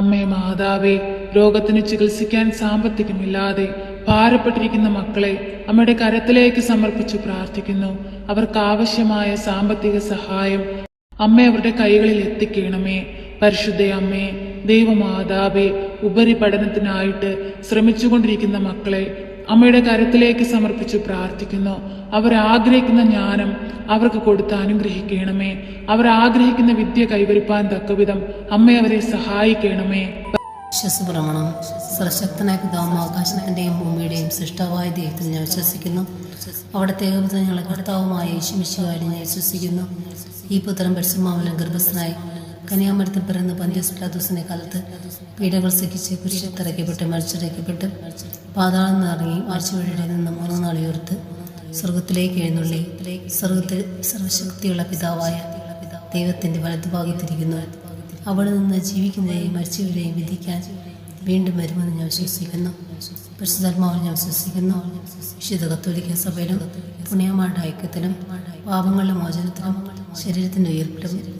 അമ്മേ മാതാവേ രോഗത്തിന് ചികിത്സിക്കാൻ സാമ്പത്തികമില്ലാതെ ഭാരപ്പെട്ടിരിക്കുന്ന മക്കളെ അമ്മയുടെ കരത്തിലേക്ക് സമർപ്പിച്ചു പ്രാർത്ഥിക്കുന്നു. അവർക്ക് ആവശ്യമായ സാമ്പത്തിക സഹായം അമ്മ അവരുടെ കൈകളിൽ എത്തിക്കണമേ. പരിശുദ്ധ അമ്മേ ദൈവമാതാവേ ഉപരിപഠനത്തിനായിട്ട് ശ്രമിച്ചുകൊണ്ടിരിക്കുന്ന മക്കളെ അമ്മയുടെ കരത്തിലേക്ക് സമർപ്പിച്ച് പ്രാർത്ഥിക്കുന്നു. അവർ ആഗ്രഹിക്കുന്ന ജ്ഞാനം അവർക്ക് കൊടുത്ത് അനുഗ്രഹിക്കണമേ. അവർ ആഗ്രഹിക്കുന്ന വിദ്യ കൈവരിപ്പാൻ തക്കവിധം അമ്മ അവരെ സഹായിക്കണമേ. വിശ്വസപ്രമാണം. സർശക്തനായ പിതാവും ആകാശത്തിന്റെയും ഭൂമിയുടെയും സൃഷ്ടാവായ ദൈവത്തിൽ ഞാൻ വിശ്വസിക്കുന്നു. അവിടുത്തെ ഏകപുത്രൻ ഞങ്ങളെ കർത്താവുമായ യേശുമിശുവായി ഞാൻ വിശ്വസിക്കുന്നു. ഈ പുത്രം പരിശുമാവലം ഗർഭസ്ഥനായി കന്യാമരത്തിൽ പിറന്ന് പന്ത്യസ് പിലാദോസിന്റെ കാലത്ത് പീഡകൾ സഹിച്ച് കുരിശിൽ തറയ്ക്കപ്പെട്ട് മരിച്ചടയ്ക്കപ്പെട്ട് പാതാളം നിറങ്ങി ആഴ്ചവഴിയുടെ നിന്ന് മൂന്നാം സ്വർഗത്തിലേക്ക് എഴുന്നള്ളി. സ്വർഗത്തിൽ സർവശക്തിയുള്ള പിതാവായ ദൈവത്തിന്റെ വലതുഭാഗത്തിരിക്കുന്നു. അവിടെ നിന്ന് ജീവിക്കുന്നവരെയും മരിച്ചവരെയും വിധിക്കാൻ വീണ്ടും വരുമെന്ന് ഞാൻ വിശ്വസിക്കുന്നു. പരിശുദ്ധാത്മാവിൽ ഞാൻ വിശ്വസിക്കുന്നു. വിശുദ്ധ കത്തോലിക്ക സഭയിലും പുണ്യമാരുടെ ഐക്യത്തിലും പാപങ്ങളുടെ മോചനത്തിലും ശരീരത്തിന്റെ ഉയർപ്പിലും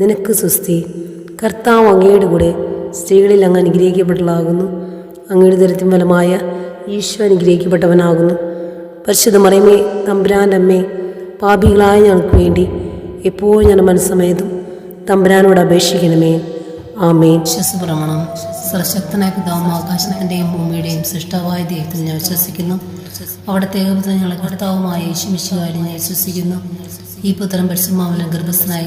നിനക്ക് സുസ്തി കർത്താവ് അങ്ങയുടെ കൂടെ സ്ത്രീകളിൽ അങ്ങ് അനുഗ്രഹിക്കപ്പെട്ടതാകുന്നു അങ്ങയുടെ ദരത്തിൻ ഫലമായ ഈശോ അനുഗ്രഹിക്കപ്പെട്ടവനാകുന്നു. പരിശുദ്ധ മറിയമേ തമ്പുരാന്റെ അമ്മേ പാപികളായ ഞങ്ങൾക്ക് വേണ്ടി എപ്പോഴും ഞാൻ മനസ്സമയതും തമ്പുരാനോട് അപേക്ഷിക്കണമേ. ആമേൻ. വിശ്വസപ്രമാണം സർശക്തനായ പിതാവും ആകാശത്തിന്റെയും ഭൂമിയുടെയും സൃഷ്ടാവായ ദൈവത്തിൽ ഞാൻ വിശ്വസിക്കുന്നു. അവിടുത്തെ ഏകപുത്രൻ ഞങ്ങളെ കർത്താവുമായ യേശുമിശുകാരി ഞാൻ വിശ്വസിക്കുന്നു. ഈ പുത്രം പരിശുമാവലം ഗർഭസ്ഥനായി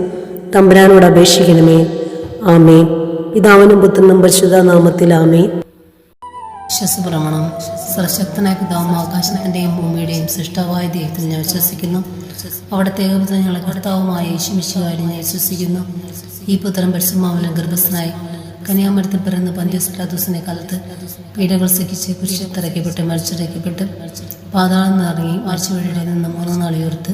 തമ്പുരാനോട് അപേക്ഷിക്കണമേ. ആമേ പിതാവിനും പുത്രനും പരിശുദ്ധ നാമത്തിൽ ആമേ വിശ്വസപ്രമാണം. സർശക്തനായ പിതാവും ആകാശത്തിന്റെയും ഭൂമിയുടെയും സൃഷ്ടാവായ ദൈവത്തിൽ ഞാൻ വിശ്വസിക്കുന്നു. അവിടുത്തെ ഏകപുത്ര ഞങ്ങളെ കർത്താവുമായ യേശുമിശുകാരി ഞാൻ വിശ്വസിക്കുന്നു. ഈ പുത്രൻ പരിശുമാവനം ഗർഭസ്ഥനായി കന്യാമരത്തിൽ പിറന്ന് പന്ത്യസ്പ്രാദൂസിനെ കാലത്ത് പീഡകൾ സഹിച്ച് കുരിശത്തിറക്കപ്പെട്ട് മരിച്ചിറക്കപ്പെട്ട് പാതാളം നിറങ്ങി ആഴ്ചവഴിയുടെ നിന്ന് മൂന്ന് നാൾ ഉയർത്ത്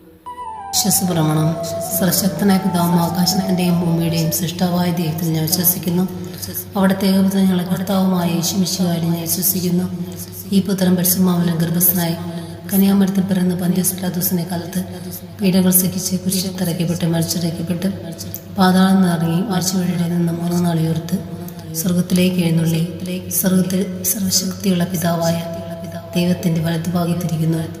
വിശ്വസപ്രമാണം സർശക്തനായ പിതാവും ആകാശത്തിന്റെയും ഭൂമിയുടെയും സൃഷ്ടാവായ ദൈവത്തിൽ ഞാൻ വിശ്വസിക്കുന്നു. അവിടുത്തെ ഏകപുത്ര ഞങ്ങളെ കർത്താവുമായ യേശുമിശുകാരി ഞാൻ വിശ്വസിക്കുന്നു. ഈ പുത്രൻ പരിശുമാവനം ഗർഭസ്ഥനായി കന്യാമരത്തിൽ പിറന്ന് പന്ത്യസ്ലാദൂസിനെ കാലത്ത് പീഡകൾ സഹിച്ച് കുരിശത്തിറക്കപ്പെട്ട് മരിച്ചിറക്കപ്പെട്ട്. പാതാളം നിറങ്ങി ആഴ്ചവഴിയുടെ നിന്ന് മൂന്ന് നാൾ ഉയർത്ത് സ്വർഗത്തിലേക്ക് എഴുന്നള്ളി. സ്വർഗത്തിൽ സർവശക്തിയുള്ള പിതാവായ ദൈവത്തിന്റെ വലതുഭാഗത്തിരിക്കുന്നു